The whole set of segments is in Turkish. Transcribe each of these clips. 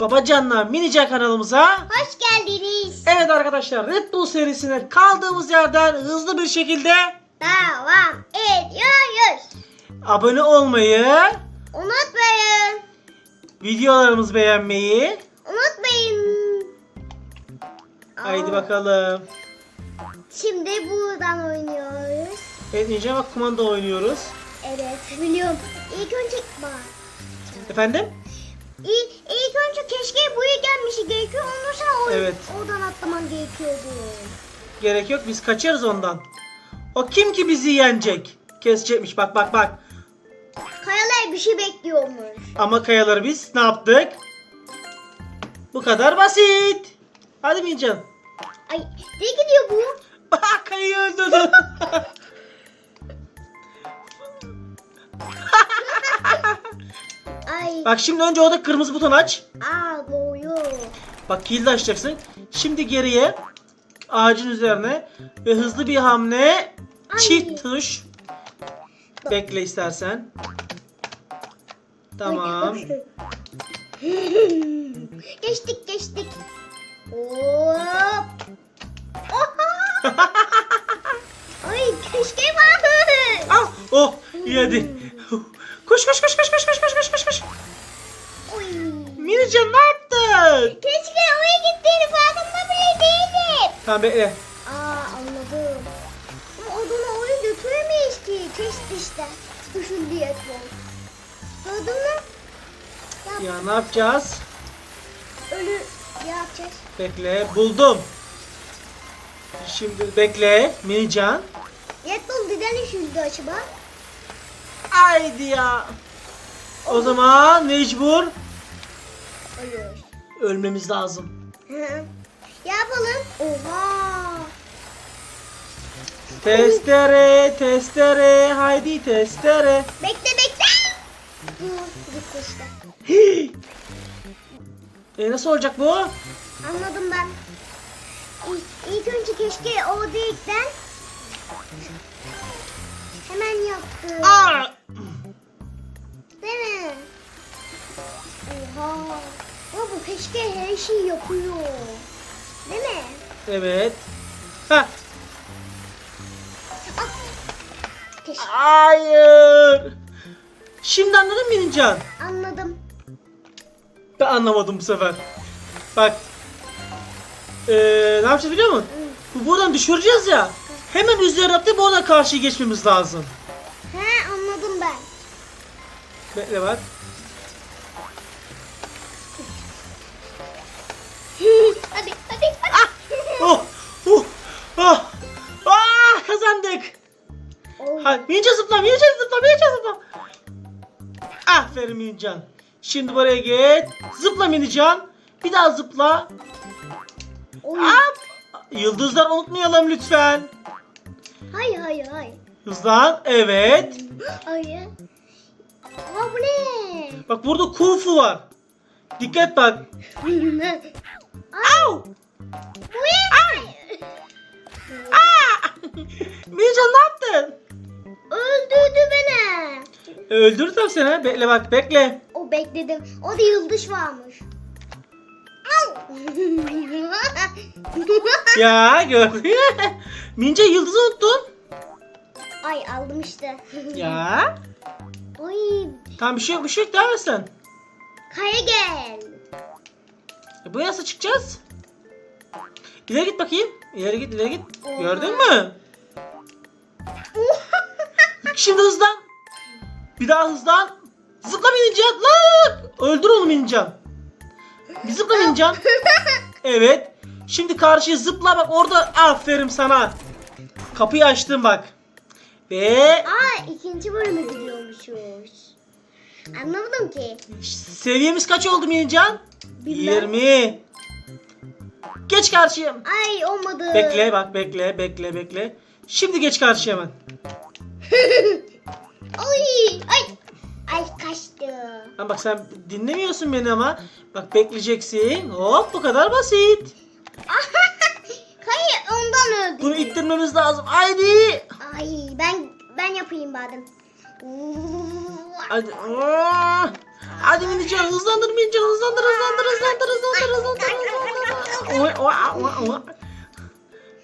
Babacanlar Minican kanalımıza Hoş geldiniz. Evet arkadaşlar Red Bull serisine kaldığımız yerden hızlı bir şekilde Devam ediyoruz. abone olmayı, Unutmayın. videolarımızı beğenmeyi. Unutmayın. Haydi Aa, bakalım. Şimdi buradan oynuyoruz. Evet Ninja bak kumanda oynuyoruz. Evet biliyorum. İlk önce bak. Efendim? İlk, ilk önce keşke buraya gelmesi gerekiyor. Ondan sonra o, Evet. oradan atlaman gerekiyordu. Gerek yok biz kaçarız ondan. O kim ki bizi yenecek? Kesecekmiş bak bak bak. Kayalar bir şey bekliyormuş. Ama kayaları biz ne yaptık? Bu kadar basit. Hadi Mincan. Ay ne gidiyor bu? Kayayı öldürdü. Bak şimdi önce orada kırmızı buton aç. Aa doğuyor. Bak kilidi açacaksın. Şimdi geriye ağacın üzerine ve hızlı bir hamle Ay. çift tuş. Bekle istersen. Tamam. geçtik geçtik. Hop. Oha. Ay keşke var. Ah, oh, iyi hadi. Koş koş koş koş koş koş koş koş koş. Minican ne yaptın? Keşke oraya gittiğini farkında bile değilim. Tamam bekle. Aa anladım. Ama odunu oraya götüremeyiz ki. Test işte. Düşün diye çok. Gördün mü? Ya, ne yapacağız? ölü ne yapacağız? Bekle buldum. Şimdi bekle Minican. Bull neden üzüldü acaba? Haydi ya. O zaman mecbur Ölüyor. ölmemiz lazım. Hı. Yapalım. Oha. Testere, testere, haydi testere. Bekle bekle. Dur, gitti işte. Hii. E nasıl olacak bu? Anladım ben. İlk, ilk önce keşke o delikten hemen yaptım. Aa! Değil mi? Oha. Bu keşke her şeyi yapıyor. Değil mi? Evet. Ha. Ah. Hayır. Şimdi anladın mı Minican? Anladım. Ben anlamadım bu sefer. Bak. Ee, ne yapacağız biliyor musun? Bu buradan düşüreceğiz ya. Hemen üzerine atlayıp oradan karşıya geçmemiz lazım. He anladım ben. Bekle bak. Hadi Mincan zıpla, Mincan zıpla, Mincan zıpla. Aferin Mincan. Şimdi buraya git. Zıpla Mincan. Bir daha zıpla. Hop. Yıldızlar unutmayalım lütfen. Hayır hayır hayır. Hızlan. Evet. Hayır. Aa bu ne? Bak burada kung fu var. Dikkat bak. Au! Bu ne? Aa! Mincan ne yaptın? Öldürdü beni. Öldürdüm seni. Bekle bak, bekle. O bekledim. O da yıldız varmış. Ya gördün mü? Mince yıldızı unuttun. Ay aldım işte. Ya. Oy. Tamam bir şey yok, bir şey yok. Devam et sen. Kaya gel. E, buraya nasıl çıkacağız? İleri git bakayım. İleri git, ileri git. Oha. Gördün mü? Şimdi hızlan. Bir daha hızlan. Zıpla Mincan. Lan! Öldür onu Mincan. Bir zıpla Mincan. Evet. Şimdi karşıya zıpla bak orada. Aferin sana. Kapıyı açtım bak. Ve Aa ikinci bölüme gidiyormuşuz. Anlamadım ki. seviyemiz kaç oldu Mincan? Bilmem. 20. Geç karşıya. Ay olmadı. Bekle bak bekle bekle bekle. Şimdi geç karşıya hemen. Ay ay. Ay kaçtı. Lan bak sen dinlemiyorsun beni ama. Bak bekleyeceksin. Hop bu kadar basit. Hayır ondan öldü. Bunu ittirmemiz lazım. Haydi. Ay ben ben yapayım badem. Hadi. Aa! Hadi Minican hızlandır Minican hızlandır hızlandır hızlandır.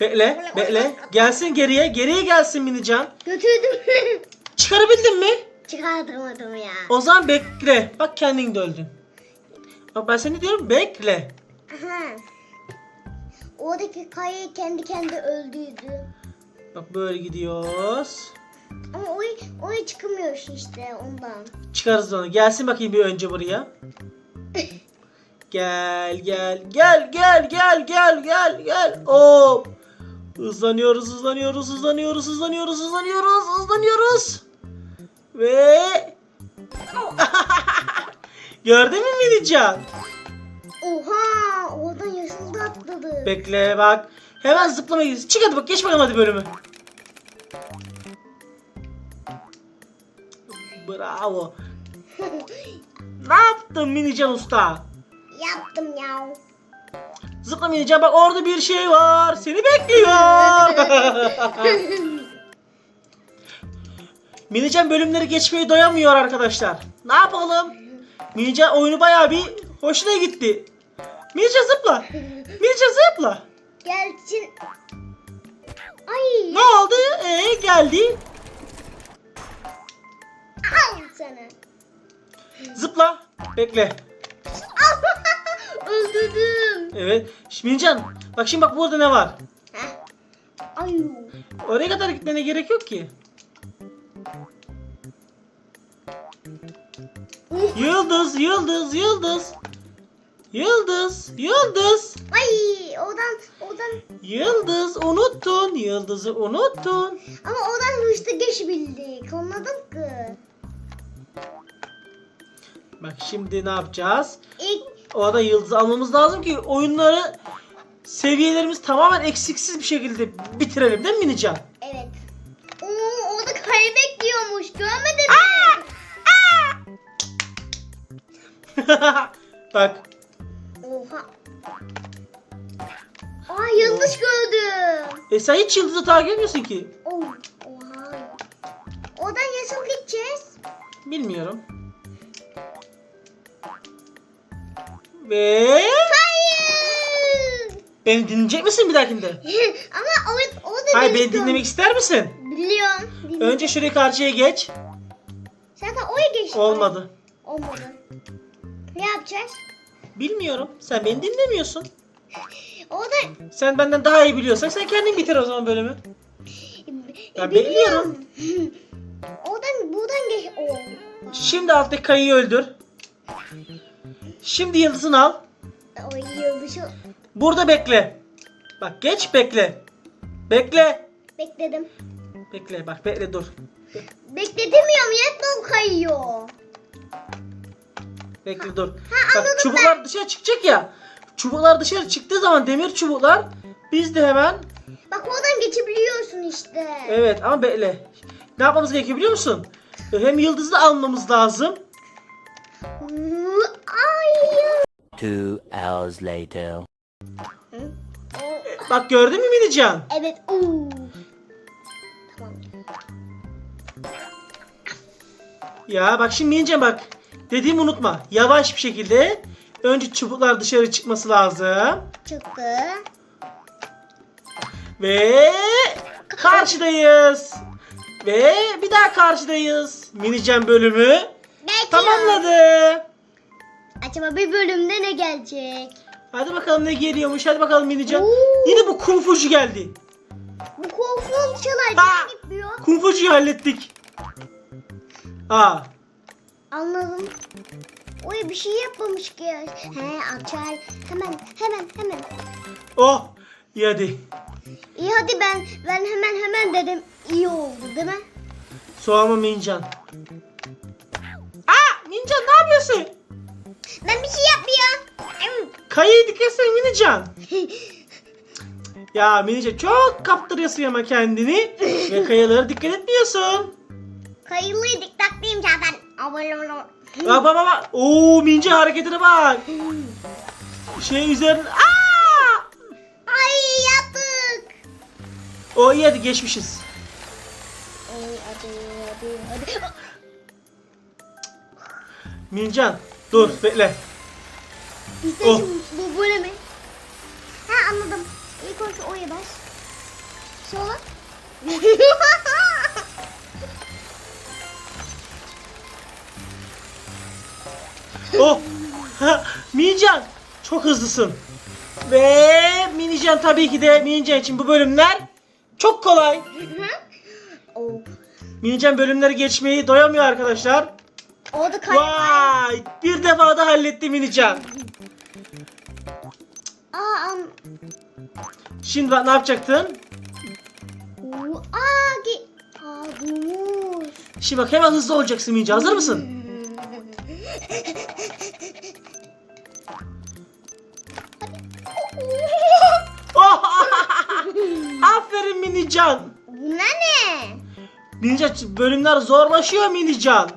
Bekle, bekle. Gelsin geriye, geriye gelsin Minican. Götürdüm. Çıkarabildin mi? Çıkartamadım ya. O zaman bekle. Bak kendin de öldün. Bak ben seni diyorum bekle. Aha. Oradaki kayayı kendi kendi öldürdü. Bak böyle gidiyoruz. Ama oraya, oraya çıkamıyorsun işte ondan. Çıkarız onu. Gelsin bakayım bir önce buraya. Gel gel gel gel gel gel gel gel. Hop. Hızlanıyoruz hızlanıyoruz hızlanıyoruz hızlanıyoruz hızlanıyoruz hızlanıyoruz. Ve Gördün mü Minican? Oha! Oradan yaşıldı atladı. Bekle bak. Hemen zıplamaya gidiyoruz. Çık hadi bak geç bakalım hadi bölümü. Bravo. Ne yaptın Minican usta? Yaptım ya. Zıpla Minican bak orada bir şey var. Seni bekliyor. Minican bölümleri geçmeye doyamıyor arkadaşlar. Ne yapalım? Minican oyunu bayağı bir hoşuna gitti. Minican zıpla. Minican zıpla. Gelsin. Ay! Ne oldu? Ee, geldi. Al sana. Zıpla. Bekle. Öldürdüm. Evet. Şimdi Minican bak şimdi bak burada ne var? Heh. Ay. Oraya kadar gitmene gerek yok ki. Yıldız, yıldız, yıldız. Yıldız, yıldız. Ay oradan oradan Yıldız unuttun, yıldızı unuttun. ama oradan hızlı geçebildik. Anladım ki. Bak şimdi ne yapacağız? İlk Orada yıldızı almamız lazım ki oyunları seviyelerimiz tamamen eksiksiz bir şekilde bitirelim değil mi Minican? evet. Oo orada kare bekliyormuş. Görmedin mi? Bak Oha. Aa yıldız gördüm. e sen hiç yıldızı takip etmiyorsun ki. Oh, oha. Oradan nasıl gideceğiz? Bilmiyorum. Ve Hayır. beni dinleyecek misin bir dahakinde? Ama o, o da Hayır beni dinlemek ister misin? Biliyorum. biliyorum. Önce şuraya karşıya geç. Zaten oraya geçti. Olmadı. Olmadı. Ne yapacağız? Bilmiyorum. Sen beni dinlemiyorsun. Orada Sen benden daha iyi biliyorsan sen kendin bitir o zaman bölümü. Ya biliyorum. Oradan buradan geç. Oo. Şimdi alttaki kayıyı öldür. Şimdi yıldızını al. O yıldızı Burada bekle. Bak geç bekle. Bekle. bekledim. Bekle bak bekle dur. Bekletemiyorum yetmem kayıyor. Bekle dur. Ha, Bak çubuklar dışarı çıkacak ya. Çubuklar dışarı çıktığı zaman demir çubuklar biz de hemen Bak oradan geçebiliyorsun işte. evet ama bekle. Ne yapmamız gerekiyor biliyor musun? Hem yıldızı da almamız lazım. Two hours later. Bak gördün mü Minican? Evet. Oo. Tamam. Ya bak şimdi Minican bak. Dediğimi unutma. Yavaş bir şekilde önce çubuklar dışarı çıkması lazım. Çıktı. Ve karşıdayız. Ve bir daha karşıdayız. Minican bölümü Bekliyorum. tamamladı. Acaba bir bölümde ne gelecek? Hadi bakalım ne geliyormuş. Hadi bakalım Minican. Oo. Yine bu kung fucu geldi. Bu Ha! niye gitmiyor? Kung fucuyu hallettik. Aa. Anladım. Oy bir şey yapmamış ki. He açar. Hemen hemen hemen. Oh. İyi hadi. İyi hadi ben ben hemen hemen dedim. İyi oldu değil mi? Soğanma Minican. Aa Minican ne yapıyorsun? Ben bir şey yapmıyorum. Kayayı dikkat etsene Minican. Ya Minican çok kaptırıyorsun ama kendini. Ve kayalara dikkat etmiyorsun. Kayılıyı diktatlıyım zaten. Abone olun. Bak bak bak, bak. Oo Mince hareketine bak. Şey üzerine. Aa! Ay yaptık. O iyi hadi geçmişiz. Ay hadi hadi hadi. Mincan dur bekle. İşte Oh. şimdi bu böyle mi? Ha anladım. İlk önce O'ya bas. Sonra. Oh! Ha, Minican çok hızlısın. Ve Minican tabii ki de Minican için bu bölümler çok kolay. Minican bölümleri geçmeyi doyamıyor arkadaşlar. O da kay. Vay! Bir defa da halletti Minican. Aa, am. Şimdi bak ne yapacaktın? Oo, Aa, ge. Aa, durmuş. Şimdi bak hemen hızlı olacaksın Minican. Hazır mısın? Oh! Aferin Minican. Bu ne ne? Minican bölümler zorlaşıyor Minican.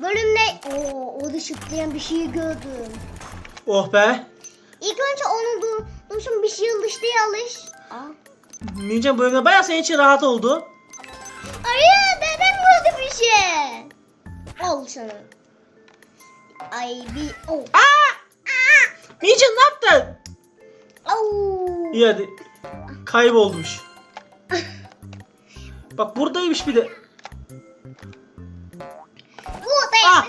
Bölümde Oo, o da şıklayan bir şey gördüm. Oh be. İlk önce onun du duruşun bir şey yıldızlıya alış. Aa. Minican bölümde bayağı senin için rahat oldu. Arya dedem gördü bir şey. Al sana. Ay bir oh. Aa! Minican ne yaptın? Au. İyi hadi. Kaybolmuş. Bak buradaymış bir de. Ah.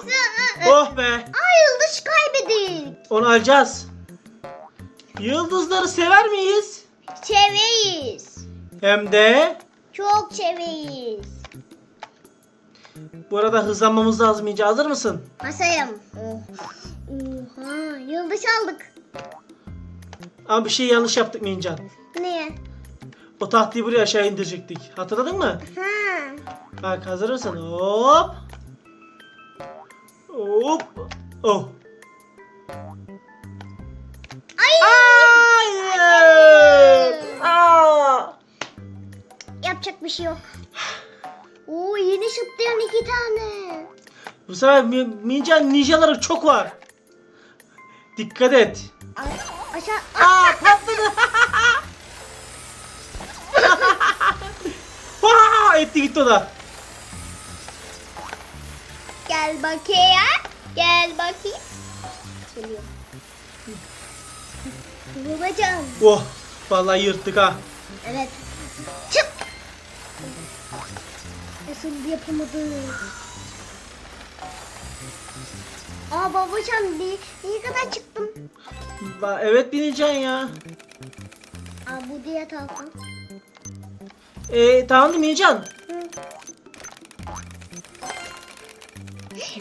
Oh be. Ay yıldız kaybettik. Onu alacağız. Yıldızları sever miyiz? Çeveyiz. Hem de Çok çeveyiz. bu arada hızlanmamız lazım İnce. Hazır mısın? Masayım. Oh. Oha yıldız aldık. Ama bir şey yanlış yaptık Mincan. Ne? O tahtayı buraya aşağı indirecektik. Hatırladın mı? Ha. Bak hazır mısın? Hop. Hop. Oh. Ay. Hayır. Aa. Yapacak bir şey yok. Oo yeni şıplayan iki tane. Bu sefer Mincan ninjaları çok var. Dikkat et. Ay, aşağı. Aa patladı. Vaa, etti gitti o da. Gel bakayım. Gel bakayım. Geliyor. Babacığım. Oh vallahi yırttık ha. Evet. Çık. Nasıl yapamadım? Aa babacığım ne, ne kadar çıktım? Va- Evet Mincan ya. Aa bu diğer tarafa. Ee, tamam mı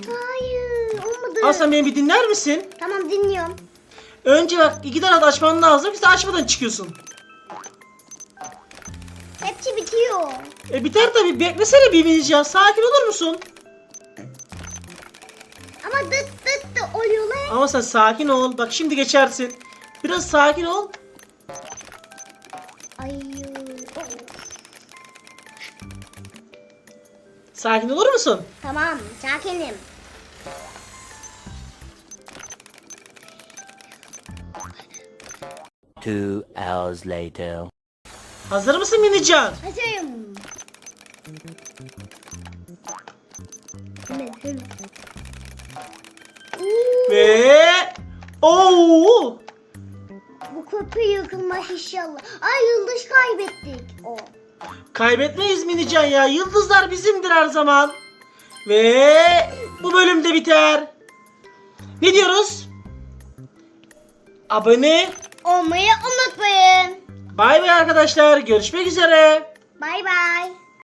Hayır olmadı. Aslan beni bir dinler misin? Tamam dinliyorum. Önce bak iki tane de açman lazım. De açmadan çıkıyorsun. Hepsi bitiyor. E biter tabi. Beklesene bir Mincan. Sakin olur musun? Ama dıt dıt da oluyorlar. Ama sen sakin ol. Bak şimdi geçersin. Biraz sakin ol. Ay. Sakin olur musun? Tamam sakinim. Two hours later. Hazır mısın Minican? Hazırım. Ve... Oo! Bu köprü yıkılmaz inşallah. Ay yıldız kaybettik. O. Kaybetmeyiz Minican ya. Yıldızlar bizimdir her zaman. Ve bu bölüm de biter. Ne diyoruz? Abone. Olmayı unutmayın. Bay bay arkadaşlar. Görüşmek üzere. Bay bay.